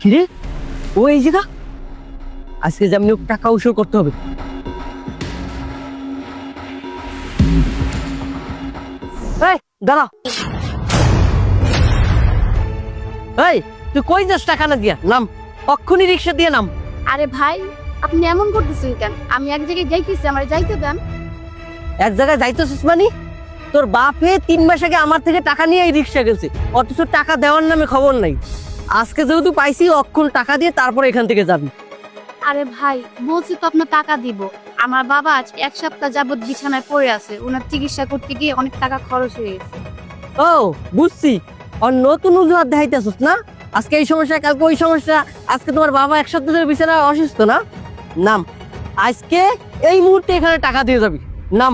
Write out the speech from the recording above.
কিরে? ও এই জায়গা? আজকে যেমন হোক টাকা উসুর করতে হবে। এই দাঁড়া। এই তুই কই যাস টাকা না দিয়া? নাম। অক্ষুনি রিক্সা দিয়ে নাম। আরে ভাই আপনি এমন করতেছেন কেন? আমি এক জায়গায় যাইতেছি আমার যাইতে দেন। এক জায়গায় যাইতেছিস মানে? তোর বাপে তিন মাস আগে আমার থেকে টাকা নিয়ে এই রিক্সা গেছে। অথচ টাকা দেওয়ার নামে খবর নাই। আজকে যেহেতু পাইছি অক্ষণ টাকা দিয়ে তারপর এখান থেকে যাবি। আরে ভাই বলছি তো আপনার টাকা দিব। আমার বাবা আজ এক সপ্তাহ যাবত বিছানায় পড়ে আছে। ওনার চিকিৎসা করতে গিয়ে অনেক টাকা খরচ হয়ে গেছে। ও বুঝছি। আর নতুন অজুহাত দেখাইতেছিস না? আজকে এই সমস্যা কালকে ওই সমস্যা। আজকে তোমার বাবা এক সপ্তাহ ধরে বিছানায় অসুস্থ না? নাম আজকে এই মুহূর্তে এখানে টাকা দিয়ে যাবি। নাম